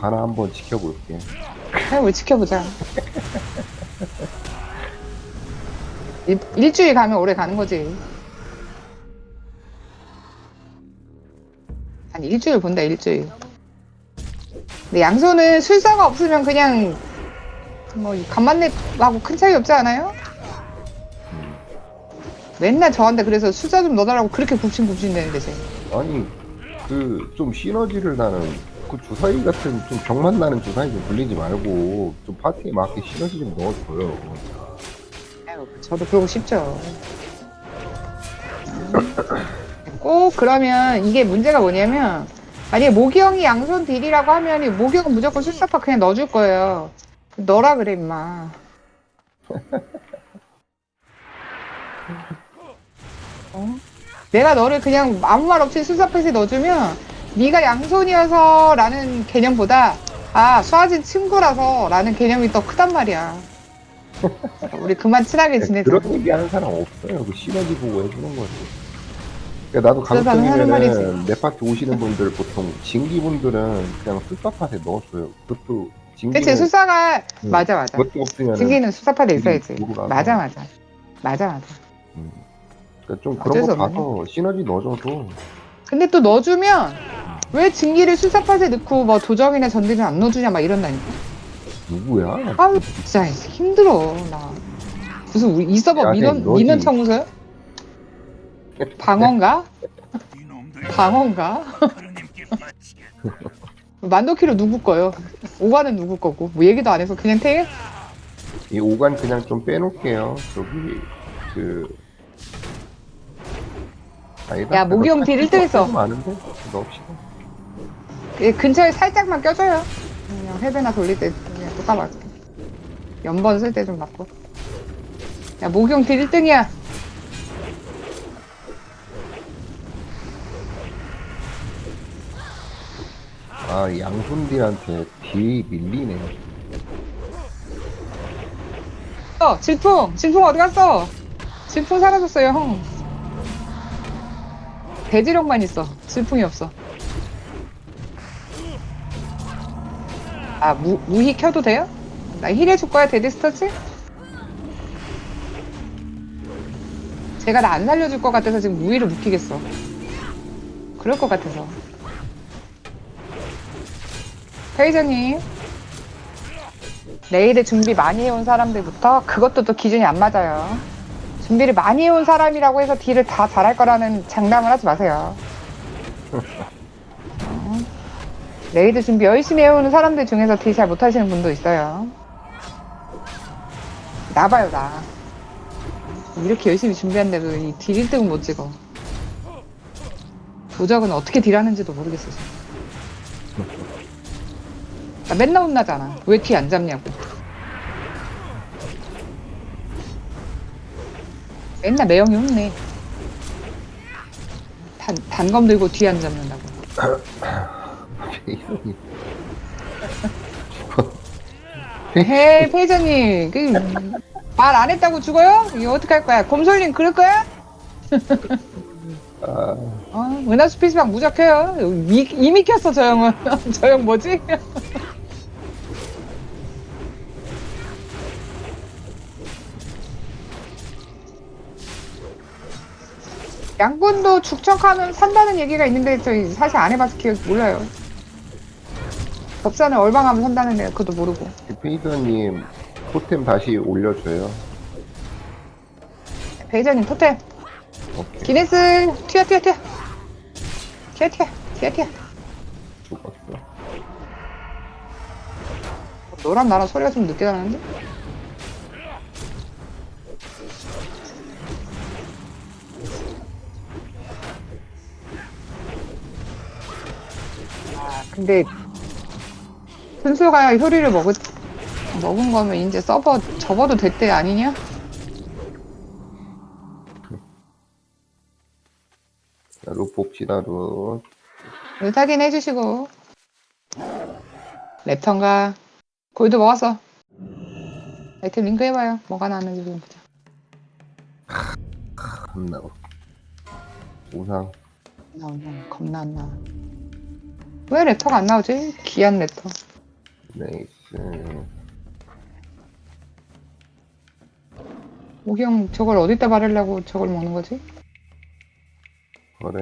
가나 한번 지켜볼게. 그냥 우리 지켜보자. 일, 일주일 가면 오래 가는 거지. 한 일주일 본다, 일주일. 근데 양손은 술사가 없으면 그냥 뭐 간만내하고 큰 차이 없지 않아요? 맨날 저한테 그래서 술사 좀 넣어달라고 그렇게 굽신굽신 되는데 쟤. 아니 그 좀 시너지를 나는 그 주사위 같은 좀 병만 나는 주사위 좀 불리지 말고 좀 파티에 맞게 시너지 좀 넣어줘요. 아유, 저도 그러고 싶죠. 꼭 그러면 이게 문제가 뭐냐면 만약에 모기형이 양손 딜이라고 하면 모기형은 무조건 술사파 그냥 넣어줄 거예요. 넣어라 그래 임마. 어? 내가 너를 그냥 아무 말 없이 술사파에 넣어주면 네가 양손이어서 라는 개념보다 아 수아진 친구라서 라는 개념이 더 크단 말이야. 우리 그만 친하게 지내자. 그런 얘기 하는 사람 없어요. 그 시너지 보고 해주는 거지. 그러니까 나도 그래서 하는 강성이면은 말이지. 내 파티 오시는 분들 보통 진기분들은 그냥 술값팟에 넣어줘요. 그것도 진기는 그치 수사가 음, 맞아 맞아. 그것도 없으면 증기는 수사파돼 있어야지. 누구라도. 맞아 맞아. 맞아 맞아. 그러니까 좀 어쩔 그런 수 거 없네. 봐서 시너지 넣어줘도 근데 또 넣어주면 왜 증기를 수사팟에 넣고 뭐 도정이나 전들을 안 넣어주냐 막 이런다니까. 누구야? 아유 진짜 힘들어 나. 무슨 우리 이 서버 야, 민원 너지. 민원 청소야? 방어인가? 방어인가? 만도키로 누구 거요? 오가는 누구 거고? 뭐 얘기도 안 해서 그냥 태? 이 오간 그냥 좀 빼놓을게요. 저기 그 아니다. 야, 모기형 딜 1등 했어. 많은데 넣읍시다. 예, 근처에 살짝만 껴줘요. 그냥 회배나 돌릴 때 그냥 또 까봐. 연번 쓸 때 좀 맞고. 야, 목용 딜 1등이야. 아 양손들한테 딜 밀리네. 어, 질풍! 질풍 어디 갔어? 질풍 사라졌어요, 형. 대지력만 있어. 질풍이 없어. 아, 무, 무희 켜도 돼요? 나 힐 해줄 거야, 데디스터치? 제가 나 안 살려줄 것 같아서 지금 무희를 묵히겠어. 그럴 것 같아서. 페이저님. 내일에 준비 많이 해온 사람들부터 그것도 또 기준이 안 맞아요. 준비를 많이 해온 사람이라고 해서 딜을 다 잘할 거라는 장담을 하지 마세요. 어. 레이드 준비 열심히 해오는 사람들 중에서 딜 잘 못하시는 분도 있어요. 나봐요, 나. 이렇게 열심히 준비한데도 이딜 1등은 못 찍어. 도적은 어떻게 딜하는지도 모르겠어. 나 맨날 혼나잖아. 왜 뒤 안 잡냐고. 맨날 매형이 혼내. 단, 단검 들고 뒤 안 잡는다고. 이름이 헤이, 페이저님. 그, 말안 했다고 죽어요? 이거 어떡할 거야? 곰솔님 그럴 거야? 아, 어, 은하수 PC방 무적해요. 이, 이미 켰어, 저 형은. 저 형 뭐지? 양분도 축적하면 산다는 얘기가 있는데 저희 사실 안 해봐서 기억 몰라요. 법산을 얼방하면 산다는 데 그것도 모르고. 페이더님 토템 다시 올려줘요. 베이저님 토템. 오케이 기네스 튀어 튀어 튀어. 튀어 튀어 튀어 튀어. 죽었어. 너랑 나랑 소리가 좀 늦게 나는데? 아, 근데 순수가 효리를 먹은 먹은 거면 이제 서버 접어도 될 때 아니냐? 자, 룩 봅시다 룩. 물타긴 해주시고 랩턴가 골드 먹었어 아이템 링크 해봐요 뭐가 나왔는지 좀 보자 겁나. 우상. 나오냐 겁나 안 나와 왜 랩터가 안 나오지? 귀한 랩터 네이스. 오기 형 저걸 어디다 바르려고 저걸 먹는 거지?